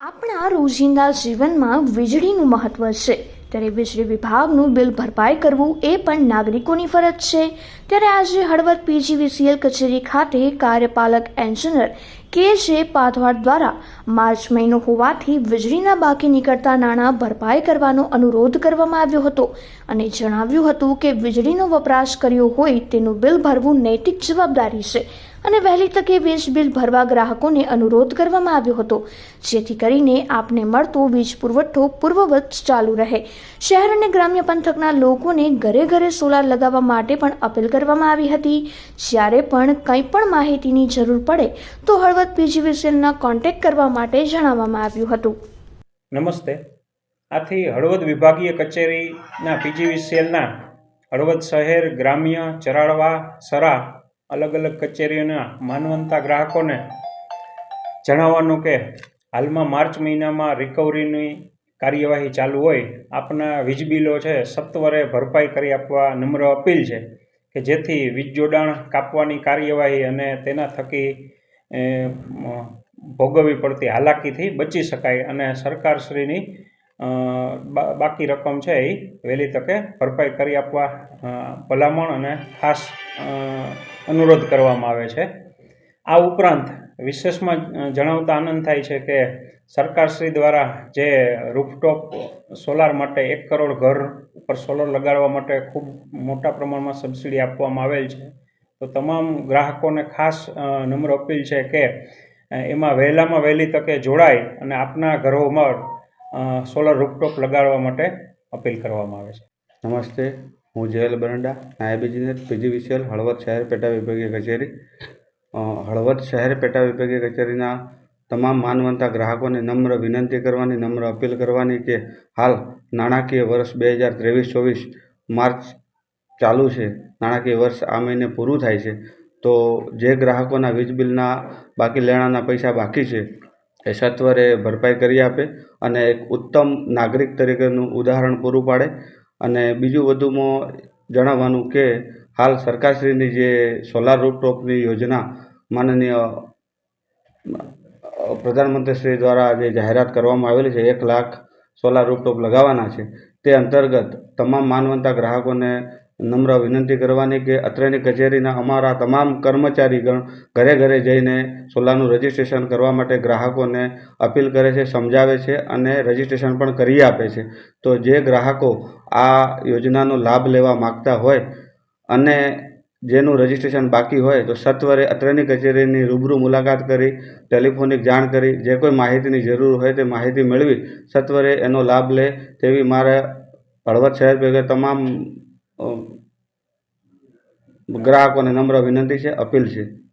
આપણા રોજિંદા જીવનમાં વીજળીનું મહત્વ છે. ત્યારે વીજળી વિભાગનું બિલ ભરપાઈ કરવું એ પણ નાગરિકોની ફરજ છે. ત્યારે આજે હળવદ પીજીવીસીએલ કચેરી ખાતે કાર્યપાલક એન્જિનિયર કે જે પાધવાડ દ્વારા માર્ચ મહિનો હોવાથી વીજળીના બાકી નીકળતા નાણાં ભરપાઈ કરવાનો અનુરોધ કરવામાં આવ્યો હતો અને જણાવ્યું હતું કે વીજળીનો વપરાશ કર્યો હોય તેનું બિલ ભરવું નૈતિક જવાબદારી છે અને વહેલી તકે વીજ બિલ ભરવા ગ્રાહકોને અનુરોધ કરવામાં આવ્યો હતો. જેથી કરીને આપને મળતો વીજ પુરવઠો પૂર્વવત ચાલુ રહે. શહેર અને ગ્રામ્ય પંથકના લોકોને ઘરે ઘરે સોલાર લગાવવા માટે પણ અપીલ કરવામાં આવી હતી. જ્યારે પણ કંઈ પણ માહિતીની જરૂર પડે, તો હળવદ પીજીવીસીએલના કોન્ટેક્ટ કરવા માટે જણાવવામાં આવ્યું હતું. નમસ્તે. આથી હળવદ વિભાગીય કચેરીના પીજીવીસીએલના હળવદ શહેર, ગ્રામ્ય ચરાડવા સરા અલગ અલગ કચેરીઓના માનવંતા ગ્રાહકોને જણાવવાનું કે હાલમાં માર્ચ મહિનામાં રિકવરીની કાર્યવાહી ચાલુ હોય, આપના વીજ બિલો છે, સત્વરે ભરપાઈ કરી આપવા નમ્ર અપીલ છે. કે જેથી વીજ જોડાણ કાપવાની કાર્યવાહી અને તેના થકી ભોગવવી પડતી હાલાકીથી બચી શકાય અને સરકારશ્રીની બાકી રકમ છે એ વહેલી તકે ભરપાઈ કરી આપવા ભલામણ અને ખાસ અનુરોધ કરવામાં આવે છે. આ ઉપરાંત વિશેષમાં જણાવતા આનંદ થાય છે કે સરકારશ્રી દ્વારા જે રૂફટોપ સોલાર માટે એક કરોડ ઘર ઉપર સોલર લગાડવા માટે ખૂબ મોટા પ્રમાણમાં સબસિડી આપવામાં આવેલ છે. તો તમામ ગ્રાહકોને ખાસ નમ્ર અપીલ છે કે એમાં વહેલામાં વહેલી તકે જોડાય અને આપના ઘરોમાં સોલર રૂફટોપ લગાડવા માટે અપીલ કરવામાં આવે છે. નમસ્તે, હું જયલ બરંડા, નાયબ ઇજનેર પીજીવીસીએલ હળવદ શહેર પેટા વિભાગીય કચેરી. હળવદ શહેર પેટા વિભાગીય કચેરીના તમામ માનવંતા ગ્રાહકોને નમ્ર વિનંતી કરવાની, નમ્ર અપીલ કરવાની કે હાલ નાણાકીય વર્ષ બે હજાર ત્રેવીસ ચોવીસ માર્ચ ચાલુ છે. નાણાકીય વર્ષ આ મહિને પૂરું થાય છે. તો જે ગ્રાહકોના વીજ બિલના બાકી લેણાના પૈસા બાકી છે, એ સત્વરે ભરપાઈ કરી આપે અને એક ઉત્તમ નાગરિક તરીકેનું ઉદાહરણ પૂરું પાડે. અને બીજું વધુમાં જણાવવાનું કે હાલ સરકારશ્રીની જે સોલાર રૂપટોપની યોજના માનનીય પ્રધાનમંત્રીશ્રી દ્વારા જે જાહેરાત કરવામાં આવેલી છે, એક લાખ સોલાર રૂપટોપ લગાવવાના છે, તે અંતર્ગત તમામ માનવંતા ગ્રાહકોને નમ્ર વિનંતી કરવાની કે અત્રેની કચેરીના અમારા તમામ કર્મચારીગણ ઘરે ઘરે જઈને સોલારનું રજિસ્ટ્રેશન કરવા માટે ગ્રાહકોને અપીલ કરે છે, સમજાવે છે અને રજિસ્ટ્રેશન પણ કરી આપે છે. તો જે ગ્રાહકો આ યોજનાનો લાભ લેવા માગતા હોય અને જેનું રજિસ્ટ્રેશન બાકી હોય તો સત્વરે અત્રેની કચેરીની રૂબરૂ મુલાકાત કરી, ટેલિફોનિક જાણ કરી, જે કોઈ માહિતીની જરૂર હોય તે માહિતી મેળવી, સત્વરે એનો લાભ લે તેવી મારા હળવદ શહેર ભેગા તમામ ગ્રાહકોને નમ્ર વિનંતી છે, અપીલ છે.